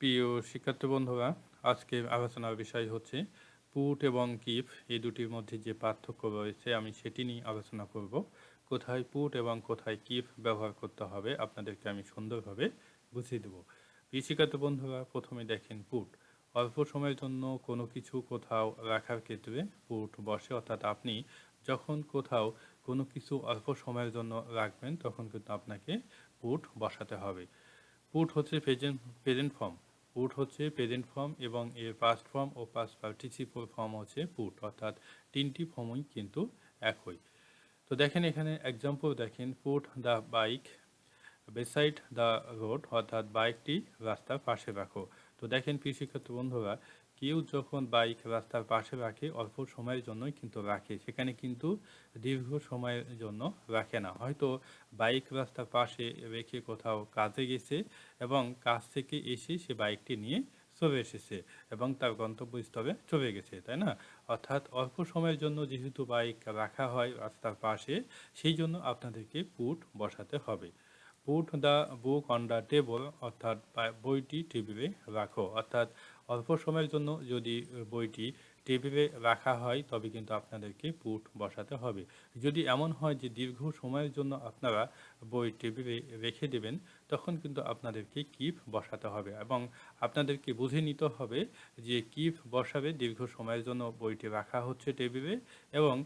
প্রিয় শিক্ষার্থী বন্ধুরা আজকে আলোচনার বিষয় হচ্ছে পুট এবং কিফ এই দুটির মধ্যে যে পার্থক্য রয়েছে, আমি সেটি নিয়ে আলোচনা করব। কোথায় পুট এবং কোথায় কিফ ব্যবহার করতে হবে, আপনাদেরকে আমি সুন্দরভাবে বুঝিয়ে দেবো। প্রিয় শিক্ষার্থী বন্ধুরা, প্রথমে দেখেন পুট। অল্প সময়ের জন্য কোনো কিছু কোথাও রাখার ক্ষেত্রে পুট বসে, অর্থাৎ আপনি যখন কোথাও কোনো কিছু অল্প সময়ের জন্য রাখবেন, তখন কিন্তু আপনাকে পুট বসাতে হবে। পুট হচ্ছে প্রেজেন্ট প্রেজেন্ট ফর্ম পুট হচ্ছে প্রেজেন্ট ফর্ম এবং এর পাস্ট ফর্ম ও পাস্ট পার্টিসিপল ফর্ম হচ্ছে পুট অর্থাৎ তিনটি ফর্মই কিন্তু একই। তো দেখেন এখানে এক্সাম্পল দেখেন put the bike beside the road অর্থাৎ বাইকটি রাস্তার পাশে রাখো। তো দেখেন কৃষিক্ষেত্র বন্ধুরা কেউ যখন বাইক রাস্তার পাশে রাখে, অল্প সময়ের জন্যই কিন্তু রাখে। সেখানে কিন্তু দীর্ঘ সময়ের জন্য রাখে না। হয়তো বাইক রাস্তার পাশে রেখে কোথাও কাজে গেছে এবং কাজ থেকে এসে সে বাইকটি নিয়ে চলে এসেছে এবং তার গন্তব্যস্থলে চলে গেছে, তাই না? অর্থাৎ অল্প সময়ের জন্য যেহেতু বাইক রাখা হয় রাস্তার পাশে, সেই জন্য আপনাদেরকে পুট বসাতে হবে। Put the book on the table অর্থাৎ বইটি টেবিলে রাখো। অর্থাৎ অল্প সময়ের জন্য যদি বইটি টেবিলে রাখা হয়, তবে কিন্তু আপনাদেরকে পুট বসাতে হবে। যদি এমন হয় যে দীর্ঘ সময়ের জন্য আপনারা বই টেবিলে রেখে দেবেন, তখন কিন্তু আপনাদেরকে কিপ বসাতে হবে এবং আপনাদেরকে বুঝে নিতে হবে যে কিপ বসাবে, দীর্ঘ সময়ের জন্য বইটি রাখা হচ্ছে টেবিলে এবং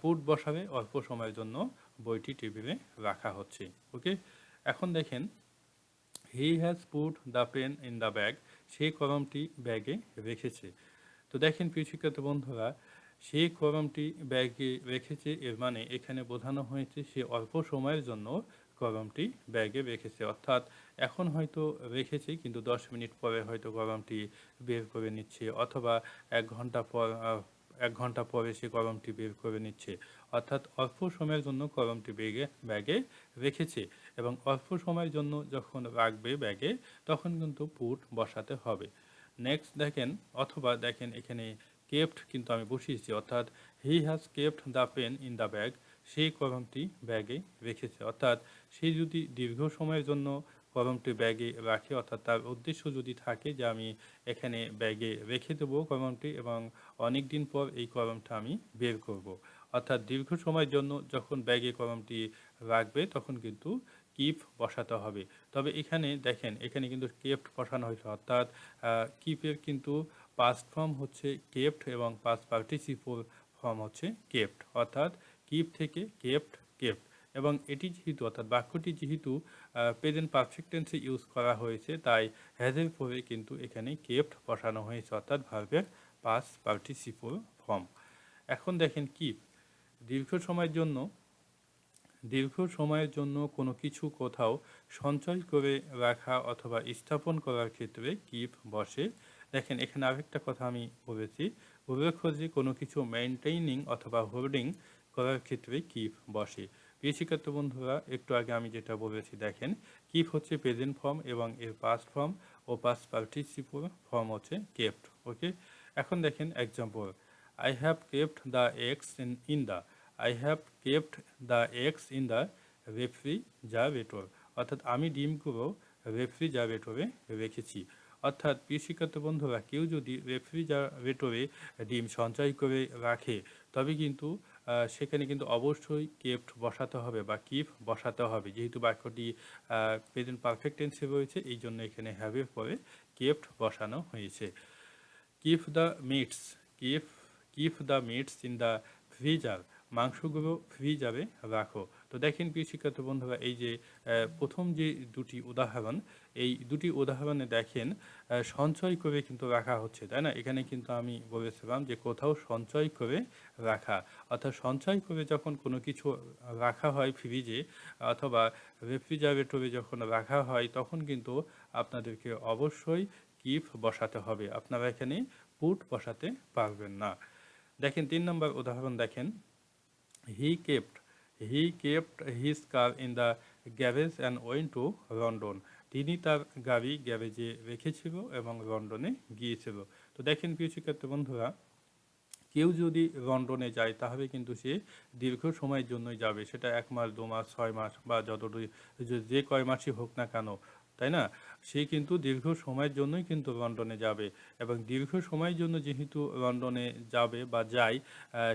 পুট বসাবে, অল্প সময়ের জন্য বইটি টেবিলে রাখা হচ্ছে। ওকে? এখন দেখেন, he has put the pen in the bag. সেই কলমটি ব্যাগে রেখেছে। তো দেখেন প্রিয় বন্ধুরা, সেই কলমটি ব্যাগে রেখেছে এর মানে এখানে বোঝানো হয়েছে সে অল্প সময়ের জন্য কলমটি ব্যাগে রেখেছে। অর্থাৎ এখন হয়তো রেখেছে কিন্তু দশ মিনিট পরে হয়তো কলমটি বের করে নিচ্ছে অথবা এক ঘণ্টা পর এক ঘণ্টা পরে সে কলমটি বের করে নিচ্ছে। অর্থাৎ অল্প সময়ের জন্য কলমটি ব্যাগে ব্যাগে রেখেছে এবং অল্প সময়ের জন্য যখন রাখবে ব্যাগে, তখন কিন্তু পুট বসাতে হবে। নেক্সট দেখেন, অথবা দেখেন এখানে কেপ্ট কিন্তু আমি বসিয়েছি। অর্থাৎ he has kept the pen in the bag সেই কলমটি ব্যাগে রেখেছে। অর্থাৎ সে যদি দীর্ঘ সময়ের জন্য কলমটি ব্যাগে রাখে, অর্থাৎ তার উদ্দেশ্য যদি থাকে যে আমি এখানে ব্যাগে রেখে দেবো কলমটি এবং অনেক দিন পর এই কলমটা আমি বের করব। অর্থাৎ দীর্ঘ সময়ের জন্য যখন ব্যাগে কলমটি রাখবে তখন কিন্তু কিপ বসাতে হবে। তবে এখানে দেখেন, এখানে কিন্তু কেপ্ট বসানো হয়েছে। অর্থাৎ কিপের কিন্তু পাস্ট ফর্ম হচ্ছে কেপ্ট এবং পাস্ট পার্টিসিপল ফর্ম হচ্ছে কেপ্ট অর্থাৎ কিপ থেকে কেপ্ট কেপ্ট এবং এটি যেহেতু, অর্থাৎ বাক্যটি যেহেতু প্রেজেন্ট পারফেক্ট টেন্সে ইউজ করা হয়েছে, তাই হ্যাজের পরে কিন্তু এখানে কেপ্ট বসানো হয়েছে, অর্থাৎ ভার্বের পাস পার্টিসিপল ফর্ম এখন দেখেন কিপ দীর্ঘ সময়ের জন্য, দীর্ঘ সময়ের জন্য কোনো কিছু কোথাও সঞ্চয় করে রাখা অথবা স্থাপন করার ক্ষেত্রে কিপ বসে। দেখেন, এখানে আরেকটা কথা আমি বলেছি, উল্লেখ্য যে কোনো কিছু মেনটেইনিং অথবা হোল্ডিং করার ক্ষেত্রে কিপ বসে। প্রিয় শিক্ষার্থী বন্ধুরা, একটু আগে আমি যেটা বলেছি, দেখেন কিপ হচ্ছে প্রেজেন্ট ফর্ম এবং এর পাস্ট ফর্ম ও পাস্ট পার্টিসিপল ফর্ম হচ্ছে কেপ্ট ওকে এখন দেখেন example I have kept the eggs in the I have kept the eggs in the refrigerator অর্থাৎ আমি ডিমগুলো রেফ্রিজারেটরে রেখেছি। অর্থাৎ শিক্ষার্থী বন্ধুরা, কেউ যদি রেফ্রিজারেটরে ডিম সঞ্চয় করে রাখে, তবে কিন্তু সেখানে কিন্তু অবশ্যই কেপ্ট বসাতে হবে বা কিপ বসাতে হবে। যেহেতু বাক্যটি প্রেজেন্ট পারফেক্ট টেন্সে রয়েছে, এই জন্য এখানে হ্যাভের পরে কেপ্ট বসানো হয়েছে। Keep the meats keep keep the meats in the freezer মাংসগুলো ফ্রিজারে রাখো। তো দেখেন প্রিয় শিক্ষার্থী বন্ধুরা, এই যে প্রথম যে দুটি উদাহরণ, এই দুটি উদাহরণে দেখেন সঞ্চয় করে কিন্তু রাখা হচ্ছে, তাই না? এখানে কিন্তু আমি বলেছিলাম যে কোথাও সঞ্চয় করে রাখা। অর্থাৎ সঞ্চয় করে যখন কোনো কিছু রাখা হয় ফ্রিজে অথবা রেফ্রিজারেটরে যখন রাখা হয়, তখন কিন্তু আপনাদেরকে অবশ্যই কিফ বসাতে হবে। আপনারা এখানে পুট বসাতে পারবেন না। দেখেন, তিন নম্বর উদাহরণ দেখেন he kept he kept his car in the garage and went to London তিনি তার গাড়ি গ্যারেজে রেখেছিল এবং লন্ডনে গিয়েছিল। তো দেখেন প্রিয় শিক্ষার্থী বন্ধুরা, কেউ যদি লন্ডনে যায়, তাহলে কিন্তু সে দীর্ঘ সময়ের জন্যই যাবে। সেটা এক মাস, দু মাস, ছয় মাস বা যত যে কয় মাসই হোক না কেন। তাই না? সে কিন্তু দীর্ঘ সময়ের জন্যই কিন্তু লন্ডনে যাবে এবং দীর্ঘ সময়ের জন্য যেহেতু লন্ডনে যাবে বা যায়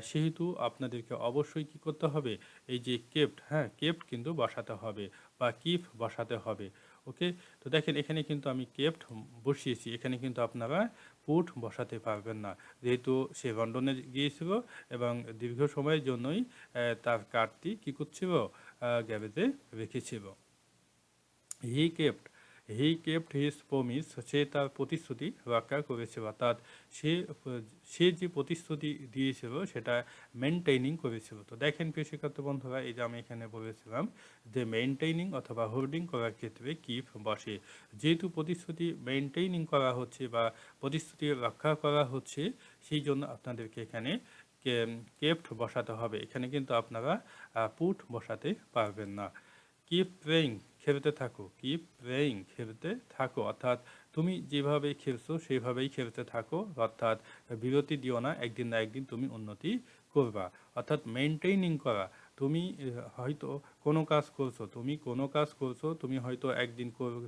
সেহেতু আপনাদেরকে অবশ্যই কি করতে হবে? এই যে কেপ্ট হ্যাঁ কেপ্ট কিন্তু বসাতে হবে বা কিফ বসাতে হবে। ওকে? তো দেখেন, এখানে কিন্তু আমি কেপ্ট বসিয়েছি। এখানে কিন্তু আপনারা পুট বসাতে পারবেন না। যেহেতু সে লন্ডনে গিয়েছিল এবং দীর্ঘ সময়ের জন্যই তার কার্ডটি কী করছিল? গ্যারেজে রেখেছিল। He kept he kept his promise সে তার প্রতিশ্রুতি রক্ষা করেছিল অর্থাৎ সে সে যে প্রতিশ্রুতি দিয়েছিল সেটা মেনটেইনিং করেছিল। তো দেখেন প্রিয় শিক্ষার্থী বন্ধুরা, এই যে আমি এখানে বলেছিলাম যে মেনটেইনিং অথবা হোল্ডিং করার ক্ষেত্রে কিপ বসে। যেহেতু প্রতিশ্রুতি মেনটেইনিং করা হচ্ছে বা প্রতিশ্রুতি রক্ষা করা হচ্ছে, সেই জন্য আপনাদেরকে এখানে কেপ্ট বসাতে হবে। এখানে কিন্তু আপনারা পুট বসাতে পারবেন না। কিপ প্রেইং খেলতে থাকো কিপ প্রেইং খেলতে থাকো। অর্থাৎ তুমি যেভাবে খেলছো, সেভাবেই খেলতে থাকো। অর্থাৎ বিরতি দিও না, একদিন না একদিন তুমি উন্নতি করবা। অর্থাৎ মেনটেইনিং করা। তুমি হয়তো কোনো কাজ করছ, তুমি কোনো কাজ করছ, তুমি হয়তো একদিন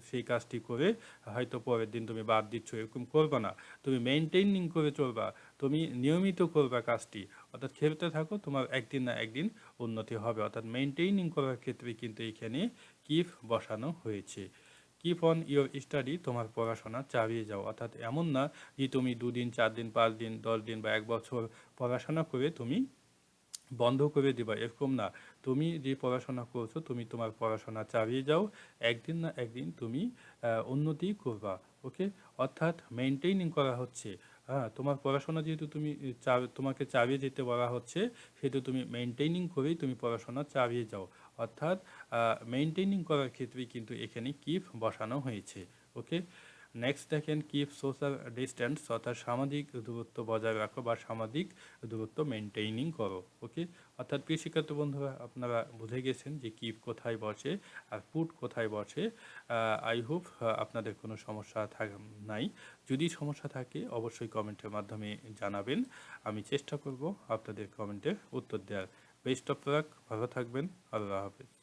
সেই কাজটি করে হয়তো পরের দিন তুমি বাদ দিচ্ছ, এরকম করবা না। তুমি মেনটেইনিং করে চলবা, তুমি নিয়মিত করবা কাজটি। অর্থাৎ খেলতে থাকো, তোমার একদিন না একদিন উন্নতি হবে। অর্থাৎ মেনটেইনিং করার ক্ষেত্রে কিন্তু এখানে কিফ বসানো হয়েছে। কিপ অন ইয়োর স্টাডি, তোমার পড়াশোনা চালিয়ে যাও। অর্থাৎ এমন না যে তুমি দুদিন চার দিন পাঁচ দিন দশ দিন বা এক বছর পড়াশোনা করে তুমি বন্ধ করে দিবা। এরকম না। তুমি যে পড়াশোনা করছ, তুমি তোমার পড়াশোনা চালিয়ে যাও। একদিন না একদিন তুমি উন্নতি করবা। ওকে? অর্থাৎ মেনটেইনিং করা হচ্ছে। হ্যাঁ তোমার পড়াশোনা যেহেতু তুমি চা- তোমাকে চালিয়ে যেতে বলা হচ্ছে, সেহেতু তুমি মেনটেইনিং করেই তুমি পড়াশোনা চালিয়ে যাও। অর্থাৎ মেনটেইনিং করার ক্ষেত্রে কিন্তু এখানে কিপ বসানো হয়েছে, ওকে? নেক্সট দেখেন কিপ সোশ্যাল ডিস্টেন্স অর্থাৎ সামাজিক দূরত্ব বজায় রাখো বা সামাজিক দূরত্ব মেনটেইনিং করো, ওকে? অর্থাৎ প্রিয় বন্ধুরা, আপনারা বুঝে গেছেন যে কিপ কোথায় বসে আর পুট কোথায় বসে আই হোপ আপনাদের কোনো সমস্যা থাক, নাই। যদি সমস্যা থাকে, অবশ্যই কমেন্টের মাধ্যমে জানাবেন। আমি চেষ্টা করব আপনাদের কমেন্টের উত্তর দেওয়ার। বেস্ট অফ লাক ভালো থাকবেন আল্লাহ হাফেজ।